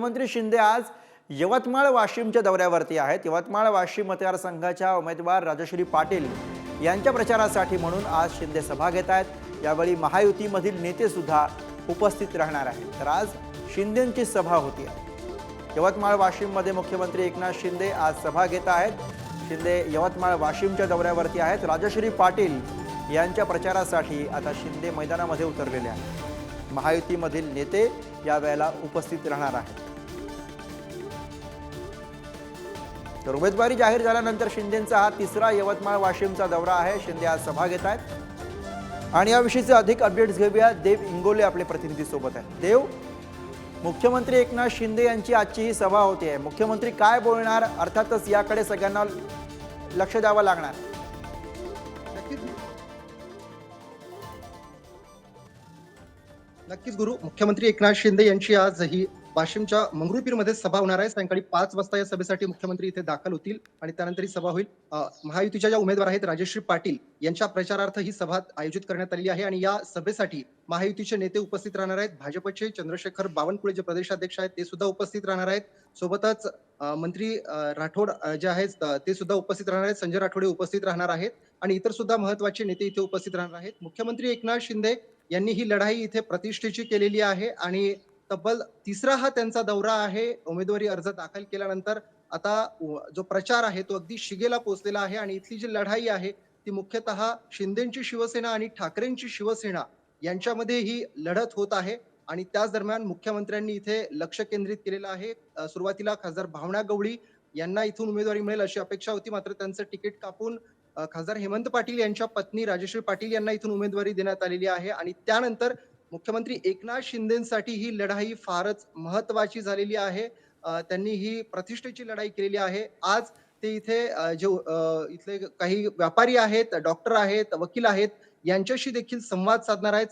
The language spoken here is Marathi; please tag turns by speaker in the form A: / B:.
A: मुख्यमंत्री शिंदे आज यवतमाळ वाशिमच्या दौऱ्यावरती आहेत. यवतमाळ वाशिम मतदारसंघाच्या उमेदवार राजश्री पाटील यांच्या प्रचारासाठी म्हणून आज शिंदे सभा घेत आहेत. यावेळी महायुतीमधील नेते सुद्धा उपस्थित राहणार आहेत. तर आज शिंदेंची सभा होती. यवतमाळ वाशिममध्ये मुख्यमंत्री एकनाथ शिंदे आज सभा घेत आहेत. शिंदे यवतमाळ वाशिमच्या दौऱ्यावरती आहेत. राजश्री पाटील यांच्या प्रचारासाठी आता शिंदे मैदानामध्ये उतरलेले आहेत. महायुतीमधील नेते यावेळेला उपस्थित राहणार आहेत. तर उमेदवारी जाहीर झाल्यानंतर शिंदेचा हा तिसरा यवतमाळ वाशिमचा दौरा आहे. शिंदे आज सभा घेत आहेत. आणि याविषयीचे अधिक अपडेट्स घेऊया. देव इंगोले आपले प्रतिनिधी सोबत आहेत. देव मुख्यमंत्री एकनाथ शिंदे यांची आजची ही सभा होती आहे. मुख्यमंत्री काय बोलणार? अर्थातच याकडे सगळ्यांना लक्ष द्यावं लागणार.
B: नक्कीच नक्कीच गुरु. मुख्यमंत्री एकनाथ शिंदे यांची आज ही वाशिमच्या मंगरुळपीरमध्ये सभा होणार आहे. सायंकाळी पाच वाजता या सभेसाठी मुख्यमंत्री इथे दाखल होतील आणि त्यानंतर ही सभा होईल. महायुतीच्या ज्या उमेदवार आहेत राजश्री पाटील यांच्या प्रचारार्थ ही सभा आयोजित करण्यात आलेली आहे आणि या सभेसाठी महायुतीचे नेते उपस्थित राहणार आहेत. भाजपचे चंद्रशेखर बावनकुळे जे प्रदेशाध्यक्ष आहेत ते सुद्धा उपस्थित राहणार आहेत. सोबतच मंत्री राठोड जे आहेत ते सुद्धा उपस्थित राहणार आहेत. संजय राठोडे उपस्थित राहणार आहेत आणि इतर सुद्धा महत्त्वाचे नेते इथे उपस्थित राहणार आहेत. मुख्यमंत्री एकनाथ शिंदे यांनी ही लढाई इथे प्रतिष्ठेची केलेली आहे आणि तब्बल तिसरा हा त्यांचा दौरा आहे. उमेदवारी अर्ज दाखल केल्यानंतर आता जो प्रचार आहे तो अगदी शिगेला पोहोचलेला आहे आणि इथली जी लढाई आहे ती मुख्यतः शिंदेची शिवसेना आणि ठाकरेंची शिवसेना यांच्यामध्ये ही लढत होत आहे आणि त्याच दरम्यान मुख्यमंत्र्यांनी इथे लक्ष केंद्रित केलेलं आहे. सुरुवातीला खासदार भावना गवळी यांना इथून उमेदवारी मिळेल अशी अपेक्षा होती. मात्र त्यांचं तिकीट कापून खासदार हेमंत पाटील यांच्या पत्नी राजश्री पाटील यांना इथून उमेदवारी देण्यात आलेली आहे आणि त्यानंतर मुख्यमंत्री एकनाथ शिंदेसाठी ही लढाई फारच महत्वाची झालेली आहे. त्यांनी ही प्रतिष्ठेची लढाई केलेली आहे. आज ते इथे जे इथले काही व्यापारी आहेत डॉक्टर आहेत वकील आहेत यांच्याशी देखील संवाद साधणार आहेत.